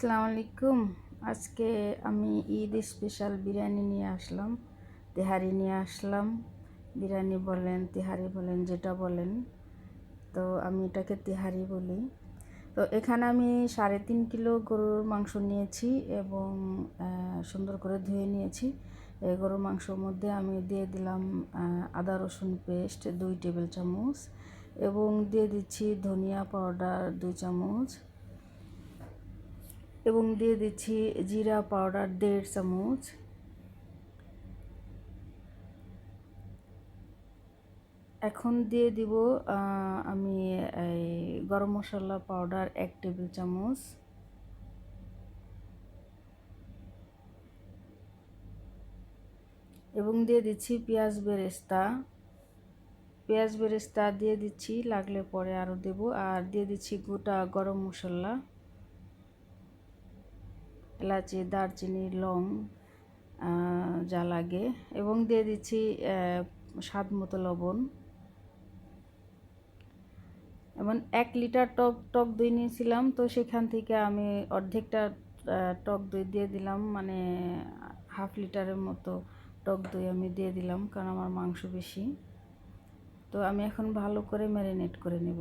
আসসালামু আলাইকুম। আজকে আমি ঈদ স্পেশাল বিরিয়ানি নিয়ে আসলাম। তেহারি নিয়ে আসলাম। বিরিয়ানি বলেন, তেহারি বলেন, যেটা বলেন। তো আমি এটাকে তেহারি বলি। তো এখানে আমি সাড়ে তিন কিলো গরুর মাংস নিয়েছি এবং সুন্দর করে ধুয়ে নিয়েছি। এই গরুর মাংসর মধ্যে আমি দিয়ে দিলাম আদা, রসুন পেস্ট দুই টেবিল চামচ এবং দিয়ে দিচ্ছি ধনিয়া পাউডার দুই চামচ। এবং দিয়ে দিচ্ছি জিরা পাউডার দেড় চামচ। এখন দিয়ে দিব আমি এই গরম মশলা পাউডার এক টেবিল চামচ। এবং দিয়ে দিচ্ছি পেঁয়াজ বেরেস্তা। পেঁয়াজ বেরেস্তা দিয়ে দিচ্ছি, লাগলে পরে আরও দেব। আর দিয়ে দিচ্ছি গোটা গরম মশলা। এলাচি, দারচিনি, লং যা লাগে। এবং দিয়ে দিচ্ছি স্বাদ মতো লবণ। এবং এক লিটার টক টক দই নিয়েছিলাম, তো সেখান থেকে আমি অর্ধেকটা টক দই দিয়ে দিলাম। মানে হাফ লিটারের মতো টক দই আমি দিয়ে দিলাম, কারণ আমার মাংস বেশি। তো আমি এখন ভালো করে ম্যারিনেট করে নেব।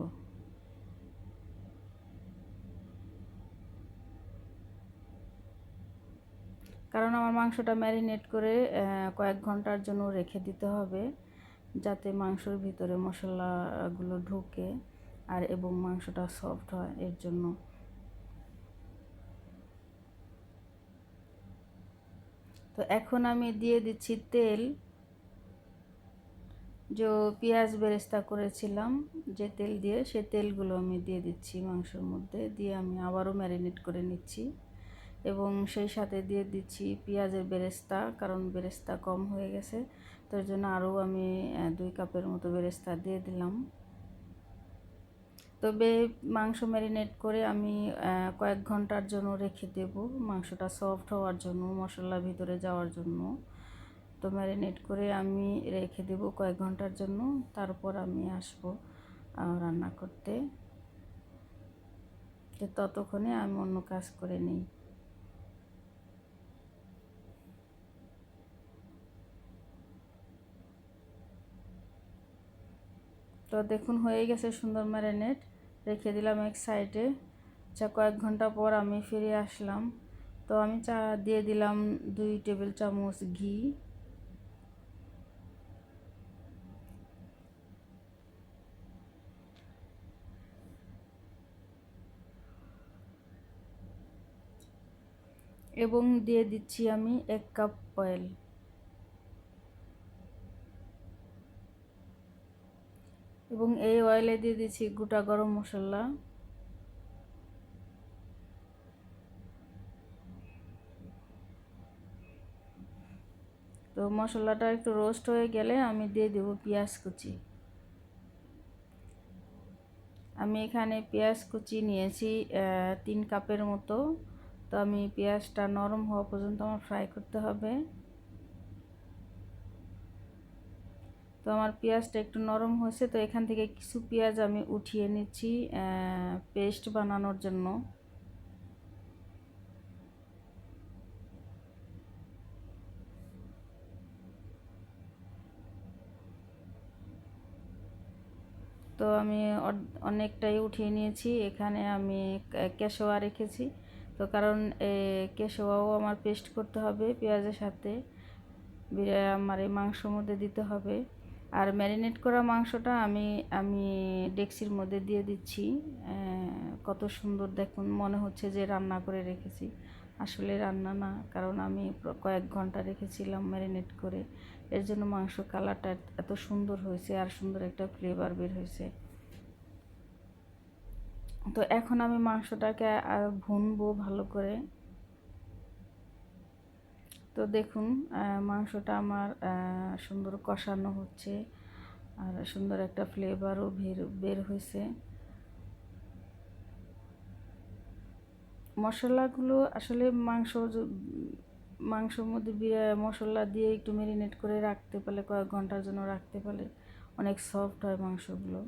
কারণ আমার মাংসটা ম্যারিনেট করে কয়েক ঘণ্টার জন্য রেখে দিতে হবে, যাতে মাংসর ভিতরে মশলাগুলো ঢুকে আর এবং মাংসটা সফট হয় এর জন্য। তো এখন আমি দিয়ে দিচ্ছি তেল। যে পেঁয়াজ বেরেস্তা করেছিলাম, যে তেল দিয়ে সে তেলগুলো আমি দিয়ে দিচ্ছি মাংসের মধ্যে, দিয়ে আমি আবারও ম্যারিনেট করে নিচ্ছি। এবং সেই সাথে দিয়ে দিচ্ছি পেঁয়াজের বেরেস্তা, কারণ বেরেস্তা কম হয়ে গেছে। তো এর জন্য আরও আমি দুই কাপের মতো বেরেস্তা দিয়ে দিলাম। তবে মাংস ম্যারিনেট করে আমি কয়েক ঘণ্টার জন্য রেখে দেব। মাংসটা সফট হওয়ার জন্য মশলা ভিতরে যাওয়ার জন্য। তো ম্যারিনেট করে আমি রেখে দেব কয়েক ঘণ্টার জন্য। তারপর আমি আসব রান্না করতে। ততক্ষণে আমি অন্য কাজ করে নিই। তো দেখুন হয়ে গেছে সুন্দর ম্যারিনেট। রেখে দিলাম এক সাইডে। যা কয়েক ঘণ্টা পর আমি ফিরে আসলাম। তো আমি চা দিয়ে দিলাম দুই টেবিল চামচ ঘি। এবং দিয়ে দিচ্ছি আমি এক কাপ অয়েল। এবং এই অয়েলে দিয়ে দিচ্ছি গোটা গরম মশলা। তো মশলাটা একটু রোস্ট হয়ে গেলে আমি দিয়ে দেব পেঁয়াজ কুচি। আমি এখানে পেঁয়াজ কুচি নিয়েছি তিন কাপের মতো। তো আমি পেঁয়াজটা নরম হওয়া পর্যন্ত আমার ফ্রাই করতে হবে তো আমার পেঁয়াজটা একটু নরম হয়েছে, তো এখান থেকে কিছু পেঁয়াজ আমি উঠিয়ে নিচ্ছি পেস্ট বানানোর জন্য। তো আমি অনেকটাই উঠিয়ে নিয়েছি, এখানে আমি কেশোয়া রেখেছি। তো কারণ কেশোয়াও আমার পেস্ট করতে হবে পেঁয়াজের সাথে আমার এই মাংসর মধ্যে দিতে হবে। আর ম্যারিনেট করা মাংসটা আমি আমি ডেক্সির মধ্যে দিয়ে দিচ্ছি। কত সুন্দর দেখুন, মনে হচ্ছে যে রান্না করে রেখেছি। আসলে রান্না না, কারণ আমি কয়েক ঘণ্টা রেখেছিলাম ম্যারিনেট করে। এর জন্য মাংস কালারটা এত সুন্দর হয়েছে আর সুন্দর একটা ফ্লেভার বের হয়েছে। তো এখন আমি মাংসটাকে ভুনবো ভালো করে। তো দেখুন মাংসটা আমার সুন্দর কষানো হচ্ছে আর সুন্দর একটা ফ্লেভারও বের বের হয়েছে। মশলাগুলো আসলে মাংস মাংসর মধ্যে মশলা দিয়ে একটু মেরিনেট করে রাখতে পারলে, কয়েক ঘণ্টার জন্য রাখতে পারলে অনেক সফট হয় মাংসগুলো।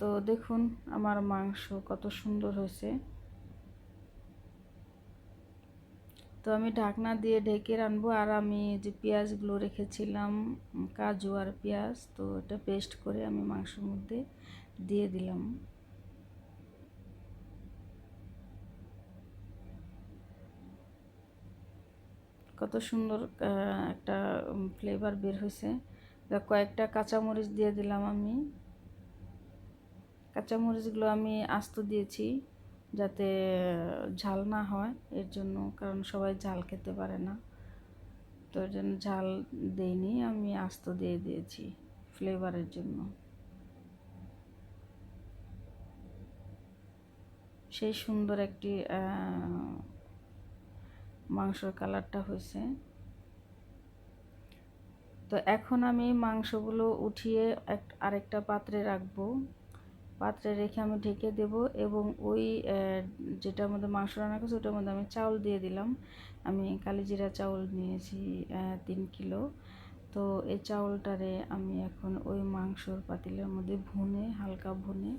তো দেখুন, আমার মাংস কত সুন্দর হয়েছে। তো আমি ঢাকনা দিয়ে ঢেকে রানবো। আর আমি যে পেঁয়াজগুলো রেখেছিলাম, কাজু আর পেঁয়াজ, তো এটা পেস্ট করে আমি মাংসের মধ্যে দিয়ে দিলাম। কত সুন্দর একটা ফ্লেভার বের হয়েছে। কয়েকটা কাঁচামরিচ দিয়ে দিলাম আমি। কাঁচামরিচগুলো আমি আস্ত দিয়েছি। যাতে, ঝাল না হয়, এর জন্য, কারণ সবাই ঝাল খেতে পারে না। তো এর জন্য ঝাল দেইনি, আমি আস্ত দিয়ে দিয়েছি ফ্লেভারের জন্য। সেই সুন্দর একটি মাংসর কালারটা হয়েছে। তো এখন আমি মাংসগুলো উঠিয়ে এক, আরেকটা পাত্রে রাখব। পাত্রে রেখে আমি ঢেকে দেব এবং ওই যেটার মধ্যে মাংস রান্না করছি ওটার মধ্যে আমি চাউল দিয়ে দিলাম। আমি কালিজিরা চাউল নিয়েছি তিন কিলো। তো এই চাউলটারে আমি এখন ওই মাংসর পাতিলের মধ্যে ভুনে, হালকা ভুনে,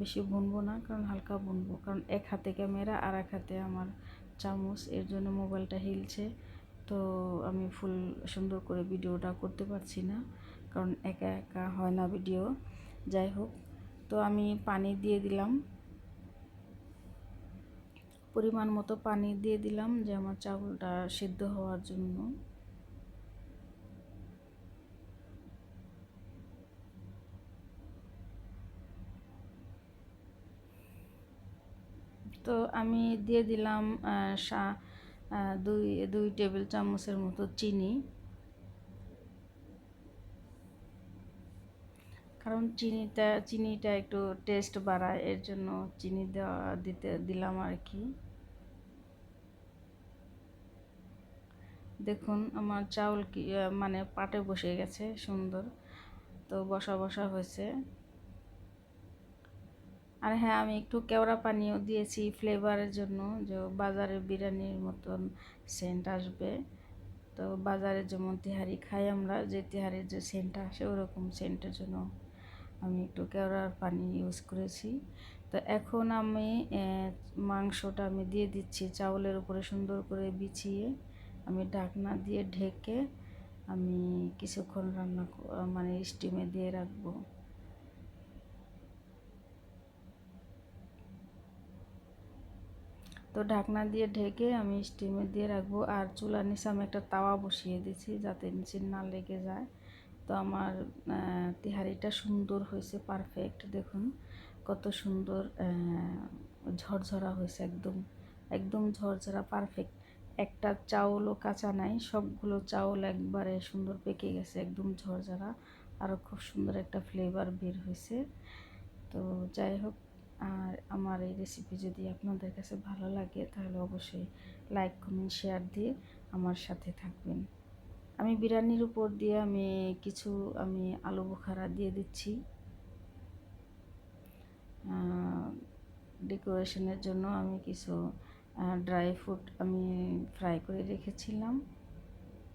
বেশি ভুনবো না, কারণ হালকা ভুনবো। কারণ এক হাতে ক্যামেরা, আর এক হাতে আমার চামচ, এর জন্য মোবাইলটা হিলছে। তো আমি ফুল সুন্দর করে ভিডিওটা করতে পারছি না, কারণ একা একা হয় না ভিডিও। যাই হোক তো আমি পানি দিয়ে দিলাম। পরিমাণ মতো পানি দিয়ে দিলাম যে আমার চাউলটা সিদ্ধ হওয়ার জন্য। তো আমি দিয়ে দিলাম দুই দুই টেবিল চামচের মতো চিনি। কারণ চিনিটা চিনিটা একটু টেস্ট বাড়ায়, এর জন্য চিনি দেওয়া, দিতে, দিলাম আর কি। দেখুন, আমার চাউল কি মানে পাটে বসে গেছে, সুন্দর। তো বসা বসা হয়েছে। আর হ্যাঁ আমি একটু কেওড়া পানিও দিয়েছি ফ্লেভারের জন্য, যে বাজারে বিরিয়ানির মতন সেন্ট আসবে। তো বাজারে যেমন তেহারি খাই আমরা, যে তেহারির যে সেন্টটা আসে, ওরকম সেন্টের জন্য আমি একটু কেওড়ার পানি ইউজ করেছি। তো এখন আমি মাংসটা আমি দিয়ে দিচ্ছি চাউলের উপরে সুন্দর করে বিছিয়ে। আমি ঢাকনা দিয়ে ঢেকে আমি কিছুক্ষণ রান্না মানে স্টিমে দিয়ে রাখব। তো ঢাকনা দিয়ে ঢেকে আমি স্টিমে দিয়ে রাখব। আর চুলার নিচে আমি একটা তাওয়া বসিয়ে দিয়েছি যাতে নিচে না লেগে যায়। তো আমার তেহারিটা সুন্দর হয়েছে পারফেক্ট দেখুন। কত সুন্দর ঝরঝরা হয়েছে একদম একদম ঝরঝরা পারফেক্ট একটা চাউলও কাঁচা নাই, সবগুলো চাউল একবারে সুন্দর পেকে গেছে, একদম ঝরঝরা। আরও খুব সুন্দর একটা ফ্লেভার বের হয়েছে। তো যাই হোক, আর আমার এই রেসিপি যদি আপনাদের কাছে ভালো লাগে, তাহলে অবশ্যই লাইক কমেন্ট শেয়ার দিয়ে আমার সাথে থাকবেন। আমি বিরিয়ানির উপর দিয়ে আমি কিছু, আমি আলু বোখারা দিয়ে দিচ্ছি। ডেকোরেশনের জন্য আমি কিছু ড্রাই ফ্রুট আমি ফ্রাই করে রেখেছিলাম।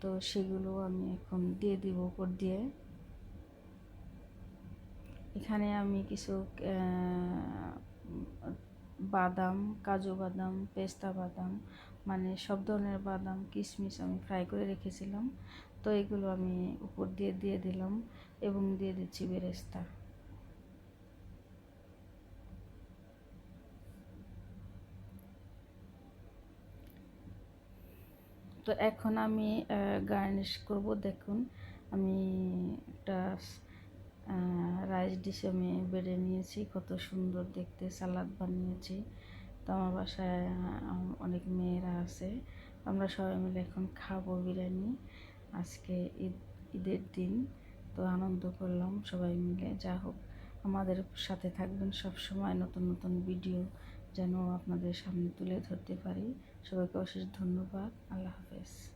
তো সেগুলো আমি এখন দিয়ে দিব উপর দিয়ে। এখানে আমি কিছু বাদাম, কাজু বাদাম, পেস্তা বাদাম মানে সব ধরনের বাদাম, কিশমিশ আমি ফ্রাই করে রেখেছিলাম। তো এগুলো আমি উপর দিয়ে দিয়ে দিলাম এবং দিয়ে দিচ্ছি বেরেস্তা। তো এখন আমি গার্নিশ করব। দেখুন, আমি একটা রাইস ডিশ আমি বেড়ে নিয়েছি, কত সুন্দর দেখতে সালাদ বানিয়েছি। তো আমার বাসায় অনেক মেয়েরা আছে। আমরা সবাই মিলে এখন খাব বিরিয়ানি। আজকে ঈদ, ঈদের দিন, তো আনন্দ করলাম সবাই মিলে। যা হোক, আমাদের সাথে থাকবেন সব সময় নতুন নতুন ভিডিও যেন আপনাদের সামনে তুলে ধরতে পারি। সবাইকে অশেষ ধন্যবাদ। আল্লাহ হাফেজ।